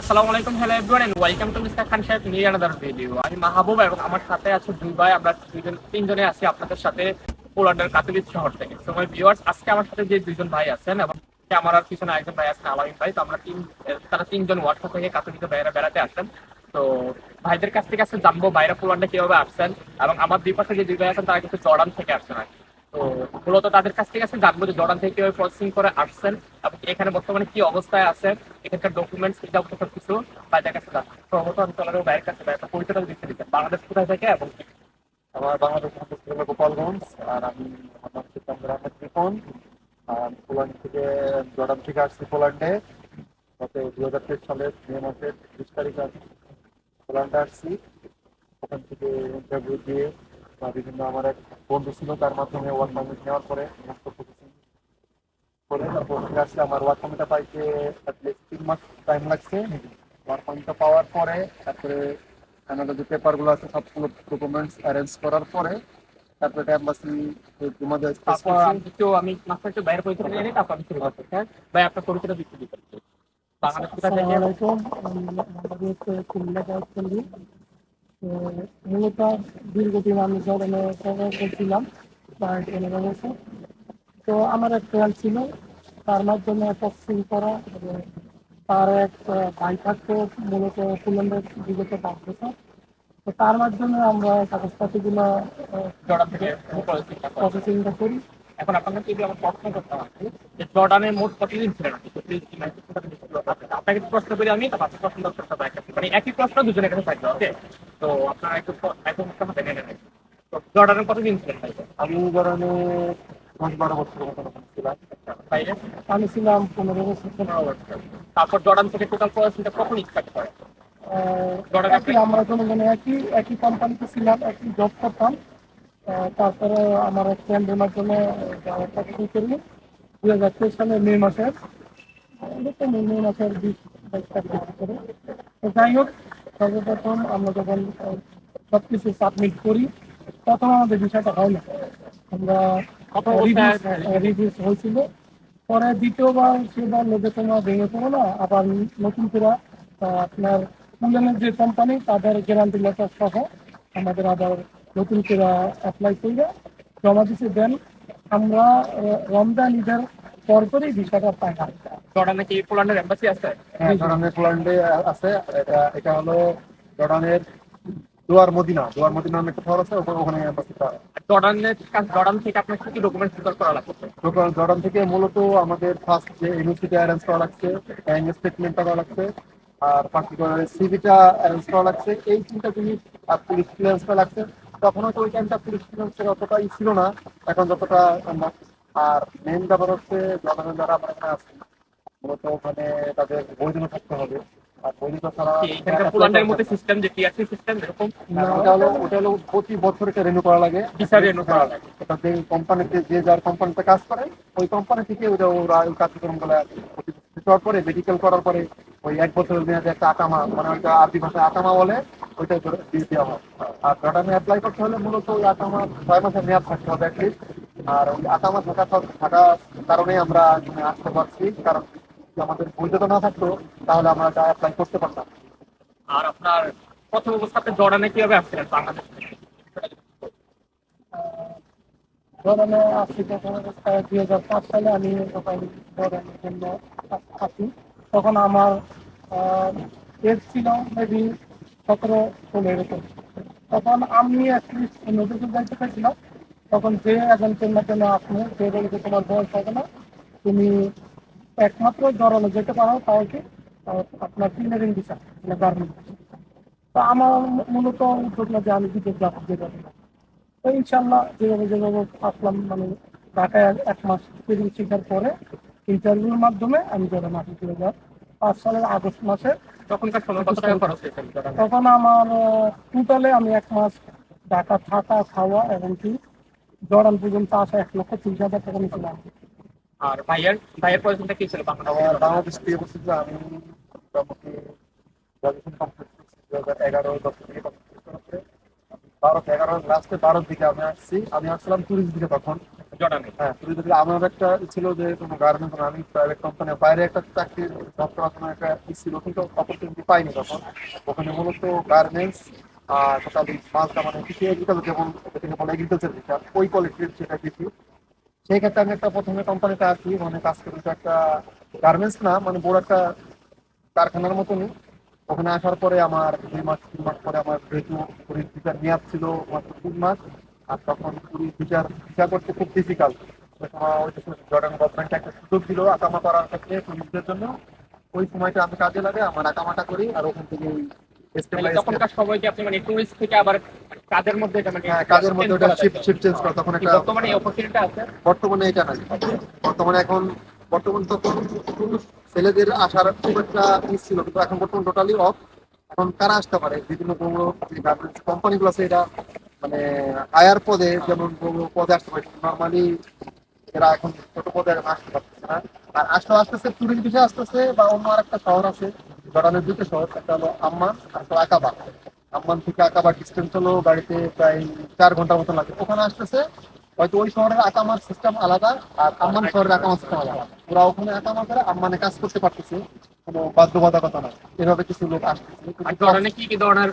আসসালামু আলাইকুম hello everyone and welcome to mister Khan Saheb new another video আমি মাহবুব এবং আমার সাথে আছে দুই ভাই আমরা দুইজন, তিনজনে আছি আপনাদের সাথে পোল্যান্ডের কাতলিত শহর থেকে। তো মাই ভিউয়ার্স আজকে আমার সাথে যে দুইজন ভাই আছেন, এবং আমার আর পিছনে একজন ভাই আছেন আলামিন ভাই, তো আমরা তিন, তারা তিনজন ওয়ার্কশপ থেকে কাতলিতে বাইরে বেড়াতে আসেন। তো ভাইদের কাছ থেকে আজকে জানব বাইরে পোল্যান্ডে কীভাবে আসছেন, এবং আমার দুই পাশে যে দুই ভাই আছেন, তারা কিন্তু জর্ডান থেকে আসছেন আর। তো মূলত তাদের কাছ থেকে আছে। জানব যে জর্ডান থেকে কীভাবে প্রসেসিং করে আসছেন এবং এখানে বর্তমানে কি অবস্থায় আছেন, এখানকার ডকুমেন্টস কিছু বাইরের কাছে জানব প্রমোট অঞ্চলের বাইরের কাছে বাইরের পরিচয়টা দিতে দিতেন বাংলাদেশ কোথায় থেকে এবং? আমার বাংলাদেশ গোপালগঞ্জ আর আমি আমার নাম আহমেদ রিপন আর পোল্যান্ড থেকে, জর্ডান থেকে আসছি পোল্যান্ডে। গত দু হাজার তেইশ সালের মে মাসের বিশ তারিখ আমি পোল্যান্ডে আসছি। ওখান থেকে ইন্টারভিউ দিয়ে বা বিভিন্ন আমার এক বন্ধু ছিল তার মাধ্যমে ওয়ার্ক পারমিট নেওয়ার পরে সমস্ত প্রসেসিং করে তারপর আসছে আমার ওয়ার্ক পারমিটটা পাইতে তিন মাস টাইম লাগছে। ওয়ার্ক পারমিটটা পাওয়ার পরে তারপরে কানাডা যে পেপারগুলো আছে সবগুলো ডকুমেন্টস অ্যারেঞ্জ করার পরে তারপরে এটা এম্বাসি জমা দেওয়া তারপর আমি একটু আমি মাত্র একটু বাইরে পরিচয় নিয়ে নিই তারপর আমি শুরু করতে হ্যাঁ? ভাই আপনার পরিচয়টা দিতে দিতেন বাংলাদেশ থেকে? কুমিল্লা গাইডপল্লী মূলত দীর্ঘদিন আমি জগনে করছিলাম প্রায় পনেরো বছর তো আমার এক ট্রেল ছিল তার মাধ্যমে প্রসেসিং করা এবং তার এক ভাই থাকতো মূলত পুলন্ডের বিগত পাঁচ বছর তো তার মাধ্যমে আমরা কাগজপাতিগুলো জর্ডান প্রসেসিংটা করি। এখন আপনাকে যদি আমার প্রশ্ন করতে যে জর্ডানের মোট কতদিন ছিলেন? প্লিজ আপনাকে প্রশ্ন করি আমি তারপর প্রশ্ন দর্শক সবাই মানে একই প্রশ্ন দুজনের কাছে থাকবে ওকে তো আপনারা একটু হাতে নেন তো জর্ডানের কতদিন ছিলেন আমি ধরনে দশ বারো বছর মতো ছিলাম। বাইরে আমি ছিলাম পনেরো বছর পনেরো বছর। তারপর জর্ডান থেকে টোটাল প্রসেসিংটা কখন স্টার্ট করে জর্ডান একই আমরা মানে একই একই কোম্পানিতে ছিলাম একই জব করতাম। তারপরে আমার ফ্রেন্ডের মাধ্যমে যাওয়ার টাকা শুরু করি দুই হাজার তেইশ সালের মে মাসের মে মাসের বিশ বাইশ তারিখ করে তো যাই হোক সর্বপ্রথম আমরা যখন সব কিছু সাবমিট করি তখন আমাদের বিষয়টা হয় না। আমরা রিভিউস হয়েছিল। পরে দ্বিতীয়বার সেবার লোকে তোমার ভেঙে পড়ো না আবার নতুন করে আপনার পুলেনের যে কোম্পানি তাদের গ্যারান্টি লেটার সহ আমাদের আবার নতুন করে অ্যাপ্লাই করে জমা দিতে দেন আমরা রমজান ঈদের পরপরই বিষয়টা পাই না জর্ডানে কি পোল্যান্ডের এম্বাসি আছে? হ্যাঁ পোল্যান্ডে আছে। এটা এটা হলো জর্ডানের দুয়ার মদিনা। দুয়ার মদিনা নামে একটা শহর আছে ওখানে ওখানে এম্বাসিটা জর্ডানের জর্ডান থেকে আপনার কি কি ডকুমেন্টস জোগাড় করা লাগছে জর্ডান থেকে মূলত আমাদের ফার্স্ট যে ইউনিভার্সিটি অ্যারেঞ্জ করা লাগছে ব্যাংক স্টেটমেন্টটা করা লাগছে আর বাকি সিভিটা অ্যারেঞ্জ করা লাগছে। এই তিনটা জিনিস আর পুলিশ ক্লিয়ারেন্সটা লাগছে তখন হয়তো ওই টাইমটা পুলিশ ক্লিয়ারেন্সের অতটাই ছিল না এখন যতটা সম্ভব। আর মেন ব্যাপার হচ্ছে জর্ডানের দ্বারা আমরা এখানে আছি মূলত ওখানে তাদের বৈধতা থাকতে হবে। আর বৈধতা ছাড়া মধ্যে সিস্টেম যে টিআরসি সিস্টেম এরকম? ওটা হলো ওটা হলো প্রতি বছর এটা রেনু করা লাগে। ভিসা renew করা লাগে। যে কোম্পানিতে যে যার কোম্পানিতে কাজ করে ওই কোম্পানি থেকে ওটা ওরা ওই কার্যক্রমগুলো করার পরে মেডিকেল করার পরে ওই এক বছরের মেয়াদে একটা আকামা মানে ওইটা আরবি ভাষায় আকামা বলে ওইটা করে দিয়ে দেওয়া হয়। আর জর্ডানে অ্যাপ্লাই করতে হলে মূলত ওই আকামা ছয় মাসের মেয়াদ থাকতে হবে অ্যাটলিস্ট আর ওই আকামা থাকা থাকা কারণে আমরা আসতে পারছি কারণ আমাদের বৈধতা না থাকতো তাহলে আমরা এটা অ্যাপ্লাই করতে পারতাম। আর আপনার প্রথম অবস্থাতে জর্ডানে কীভাবে আসছিলেন বাংলাদেশ ধরনের আসছি তখন অবস্থায় দুই হাজার পাঁচ সালে আমি যখন ধরনের জন্য আসি তখন আমার এজ ছিল মেবি সতেরো ষোলো এরকম। তখন আমি অ্যাটলিস্ট নতুন যাইতে চাইছিলাম তখন যে এজেন্টের মাধ্যমে আপনি সে বলে যে তোমার বয়স হবে না তুমি একমাত্র ধরনে যেতে পারো তাও কি আপনার ক্লিনারিং ভিসা মানে গার্মেন্ট তো আমার মূলত উদ্যোগ না যে আমি বিদেশ যাব যে যাব না। তো ইনশাল্লাহ যেভাবে যেভাবে আসলাম মানে ঢাকায় এক মাস ট্রেনিং শেখার পরে ইন্টারভিউর মাধ্যমে আমি জড়ান আসি দু হাজার পাঁচ সালের আগস্ট মাসে তখনকার সময় কত টাকা খরচ হয়েছিল তখন আমার টোটালে আমি এক মাস ঢাকা থাকা খাওয়া এবং কি জড়ান পর্যন্ত আসা এক লক্ষ তিরিশ হাজার টাকা নিয়েছিলাম। আর ভাইয়ের ভাইয়ের পজিশনটা কি ছিল? আমার বাংলাদেশ থেকে বলছি যে আমি মোটামুটি গ্রাজুয়েশন কমপ্লিট করছি দু হাজার এগারো দশ থেকে কমপ্লিট পরে। বারো এগারো লাস্টে বারোর দিকে আমি আসছি। আমি আসছিলাম টুরিস্ট দিকে তখন। জর্ডানে? হ্যাঁ তুমি যদি আমার একটা ছিল যে কোনো গার্মেন্টস আমি প্রাইভেট কোম্পানি বাইরে একটা জব করার কোনো একটা ছিল কিন্তু অপরচুনিটি পাইনি তখন। ওখানে মূলত গার্মেন্টস আর টোটালি মালটা মানে কৃষি এগ্রিকালচার যেমন এটাকে বলে এগ্রিকালচার যেটা ওই কোয়ালিটির সেটা কৃষি সেই ক্ষেত্রে আমি একটা প্রথমে কোম্পানিতে আসি মানে কাজ করি একটা গার্মেন্টস না মানে বড় একটা কারখানার মতনই। ওখানে আসার পরে আমার দুই মাস, তিন মাস পরে আমার যেহেতু পুরীর ভিসার মেয়াদ ছিল মাত্র তিন মাস, আর তখন পুরী ভিসার ভিসা করতে খুব ডিফিকাল্ট জর্ডান গভর্নমেন্ট একটা সুযোগ দিল আকামা করার ক্ষেত্রে টুরিস্টদের জন্য। ওই সময়টা আমি কাজে লাগে, আমার আকামাটা করি, আর ওখান থেকে তখনকার সময়কে আপনি মানে টুরিস্ট থেকে আবার কাজের মধ্যে এটা মানে হ্যাঁ, কাজের মধ্যে ওটা শিফট শিফট চেঞ্জ করা তখন একটা বর্তমানে এই অপরচুনিটি আছে? বর্তমানে এটা নাই। বর্তমানে এখন বর্তমান তো ছেলেদের আসার খুব একটা ই ছিল কিন্তু এখন বর্তমান টোটালি অফ এখন কারা আসতে পারে? বিভিন্ন গার্মেন্টস কোম্পানিগুলো আছে এটা মানে হায়ার পদে যেমন পদে আসতে পারে নর্মালি এরা এখন ছোট পদে আসতে পারতেছে না। আর আসতে আসতেছে টুরিস্ট বিষয়ে আসতেছে বা অন্য আরেকটা শহর আছে জর্ডানের দুটো শহর একটা হলো আম্মান আর আকাবা। আম্মান থেকে আকাবা ডিস্টেন্স হলো গাড়িতে প্রায় চার ঘণ্টার মতো লাগে। ওখানে আসতেছে, হয়তো ওই শহরের আকামার সিস্টেম আলাদা, আর আম্মান শহরের আকামার সিস্টেম আলাদা। ওরা ওখানে আকামা করে আম্মানে কাজ করতে পারতেছে, কোনো বাধ্যবাধকতা না এভাবে কিছু লোক আসতেছে। জর্ডানে কি কি ধরনের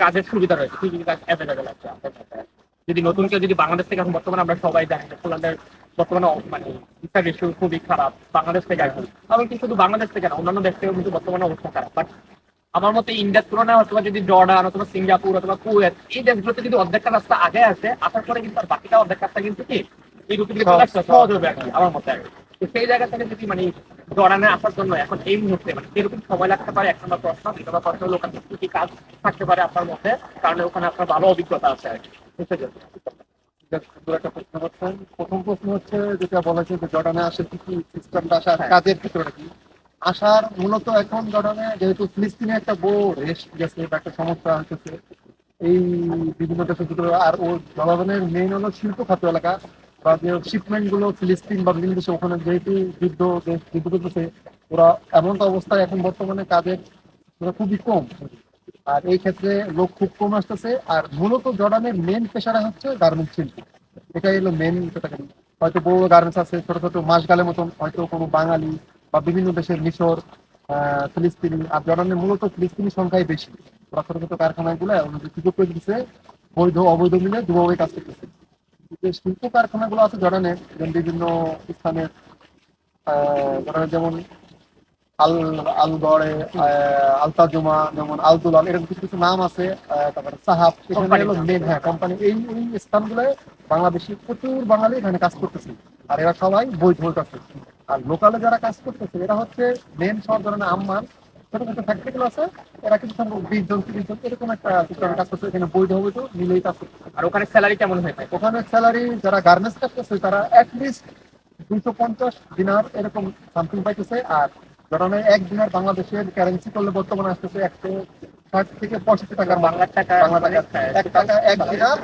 কাজের সুবিধা রয়েছে? কি কি কাজ অ্যাভেলেবেল আছে যদি নতুন কেউ যদি বাংলাদেশ থেকে এখন বর্তমানে আমরা সবাই যে পোল্যান্ডের বর্তমানে মানে ভিসা রেশিও খুবই খারাপ, বাংলাদেশ থেকে এখন আসবে এমনকি শুধু বাংলাদেশ থেকে না, অন্যান্য দেশ থেকেও কিন্তু বর্তমানে অবস্থা খারাপ। বাট আমার মতে ইন্ডিয়ার তুলনায় অথবা যদি জর্ডান অথবা সিঙ্গাপুর অথবা কুয়েত, এই দেশগুলোতে যদি অর্ধেকটা রাস্তা আগে আসে, আসার পরে কিন্তু বাকিটা অর্ধেক রাস্তা কিন্তু কি রুটে দিকে সহজ হবে আমার মতে সেই জায়গা থেকে যদি মানে জর্ডানে আসার জন্য এখন এই মুহূর্তে মানে কীরকম সময় লাগতে পারে এক নম্বর প্রশ্ন দুই নম্বর প্রশ্ন হলো ওখানে কি কি কাজ থাকতে পারে আপনার মধ্যে কারণ ওখানে আপনার ভালো অভিজ্ঞতা আছে আর কি। বুঝতে একটা প্রশ্ন করছেন প্রথম প্রশ্ন হচ্ছে যেটা বলা হয়েছে যে জর্ডানে আসে কি কি সিস্টেমটা আসার কাজের ক্ষেত্রে কি? আসার মূলত এখন জর্ডানে যেহেতু ফিলিস্তিনে একটা বড় রেস্ট গেছে বা একটা সমস্যা হচ্ছে এই বিভিন্ন দেশের ভিতরে আর ও জর্ডানের মেইন হলো শিল্প খাত এলাকা বা যে শিপমেন্টগুলো ফিলিস্তিন বা বিভিন্ন দেশে ওখানে যেহেতু যুদ্ধ দেশ যুদ্ধ করতেছে ওরা এমন একটা অবস্থায় এখন বর্তমানে কাজের খুবই কম। আর এই ক্ষেত্রে লোক খুব কম আসতেছে। আর মূলত জর্ডানের মেন পেশাটা হচ্ছে গার্মেন্টস শিল্প। এটাই হলো মেন হয়তো বড় গার্মেন্টস আছে, ছোট ছোট মাসগালের মতন, হয়তো কোনো বাঙালি বা বিভিন্ন দেশের মিশর ফিলিস্তিনি। আর জর্ডানের মূলত ফিলিস্তিনি সংখ্যাই বেশি। ওরা ছোট ছোট কারখানাগুলো সুযোগ করে দিচ্ছে বৈধ, অবৈধ মিলে দুভাবে কাজ করতেছে। যে শিল্প কারখানাগুলো আছে জর্ডানের যেমন বিভিন্ন স্থানের জর্ডানের যেমন আল আলগড়ে আলতা জমা যেমন আলদুলাল এরকম কিছু কিছু নাম আছে তারপরে সাহাব এখানে হলো মেন হ্যাঁ কোম্পানি এই এই স্থানগুলোয় বাংলাদেশি প্রচুর বাঙালি এখানে কাজ করতেছে। আর এরা সবাই বই ধরতেছে আর লোকালে যারা কাজ করতেছে এরা হচ্ছে মেন শহর ধরেন আম্মান ছোট ছোট ফ্যাক্টরি গুলো আছে এরা কিন্তু সব বিশ জন তিরিশ জন এরকম একটা সিস্টেমে কাজ করছে এখানে বৈধ অবৈধ মিলেই কাজ করছে আর ওখানে স্যালারি কেমন হয়ে থাকে ওখানে স্যালারি যারা গার্মেন্টস কাজ করছে তারা অ্যাটলিস্ট দুইশো পঞ্চাশ দিনার এরকম সামথিং পাইতেছে আর ধরেন এক দিনার বাংলাদেশের কারেন্সি করলে বর্তমানে আসতেছে একশো ষাট থেকে পঁয়ষট্টি টাকার বাংলার টাকা বাংলা টাকা। এক টাকা এক দিনার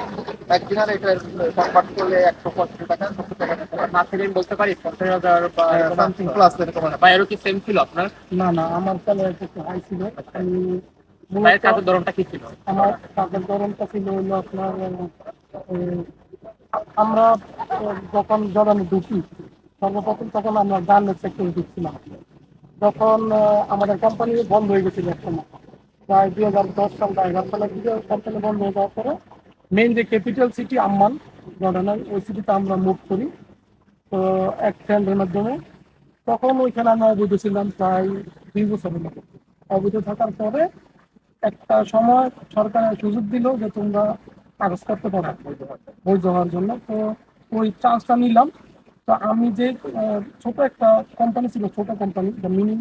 এক দিনার এটা কনভার্ট করলে একশো পঁয়ষট্টি টাকা সত্তর বলতে পারি পঞ্চাশ হাজার বা সামথিং প্লাস এরকম আছে। বা এরও কি সেম ছিল আপনার? না না আমার স্যালারি একটু হাই ছিল। আমি ভাইয়ের কাজের ধরনটা কি ছিল? আমার কাজের ধরনটা ছিল হলো আপনার আমরা যখন জড়ানো ঢুকি সর্বপ্রথম তখন আমরা গার্মেন্টস সেক্টরে ঢুকছিলাম। যখন আমাদের কোম্পানি বন্ধ হয়ে গেছিল এক সময়, প্রায় দুই হাজার দশ সাল বা এগারো সালের দিকে কোম্পানি বন্ধ হয়ে যাওয়ার পরে মেইন যে ক্যাপিটাল সিটি আম্মান জর্ডানের, ওই সিটিতে আমরা মুভ করি। তো এক ফ্রেন্ডের মাধ্যমে, তখন ওইখানে আমরা অবৈধ ছিলাম প্রায় দুই বছরের মতো অবৈধ থাকার পরে একটা সময় সরকারের সুযোগ দিল যে তোমরা কাগজ করতে পারো বৈধ হওয়ার জন্য। তো ওই চান্সটা নিলাম। তো আমি যে ছোট একটা কোম্পানি ছিল, ছোট কোম্পানি মিনি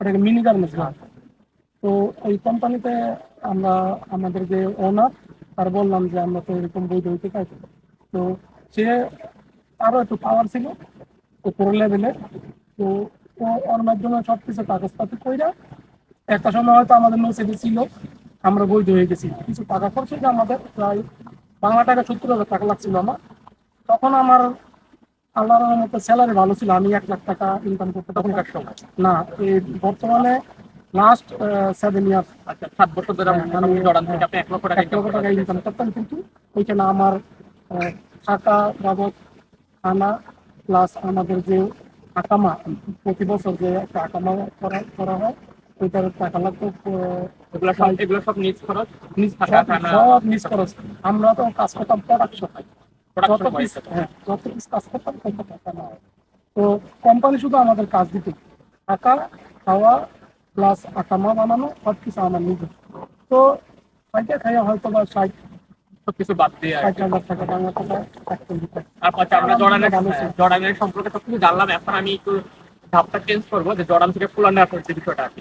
ওটাকে মিনি গার্মেন্টস তো ওই কোম্পানিতে আমরা, আমাদের যে ওনার তার বললাম যে আমরা তো এরকম বৈধ হইতে চাই তো সে আরও একটু পাওয়ার ছিল উপর লেভেলে তো ও ওর মাধ্যমে সব কিছু কাগজপাতি কইরা একটা সময় হয়তো আমাদের নৌসেডি ছিল, আমরা বৈধ হয়ে গেছি। কিছু টাকা খরচ আমাদের, প্রায় বাংলা টাকা সত্তর হাজার টাকা লাগছিল আমার। তখন আমার আল্লাহর মতো স্যালারি ভালো ছিল আমি এক লাখ টাকা ইনকাম করতে তখনকার সময় না এই বর্তমানে লাস্ট সেভেন ইয়ার্স সাত বছর ধরে হ্যাঁ, আমি- থেকে আপনি এক লক্ষ টাকা এক লক্ষ টাকা ইনকাম করতাম কিন্তু ওইখানে আমার থাকা বাবদ খানা প্লাস আমাদের যে আকামা প্রতি বছর যে একটা আকামা করা করা হয় ওইটার টাকা লাগতো এগুলো সব এগুলো সব নিজ খরচ? নিজ সব মিস খরচ। আমরা তো কাজ করতাম প্রোডাকশন যত production পিস হ্যাঁ যত পিস কাজ করতাম তত টাকা না তো কোম্পানি শুধু আমাদের কাজ দিত টাকা খাওয়া প্লাস আকামা বানানো সব কিছু আমার নিজে তো সাইটে খাইয়া হয়তো বা ষাট সবকিছু বাদ দিয়ে ষাট হাজার টাকা বাংলা টাকা তারপর আমরা জর্ডানের ছিল। জর্ডানের সম্পর্কে জানলাম। এখন আমি একটু ধাপটা চেঞ্জ করব যে জর্ডান থেকে পুলানে আসার যে বিষয়টা আছে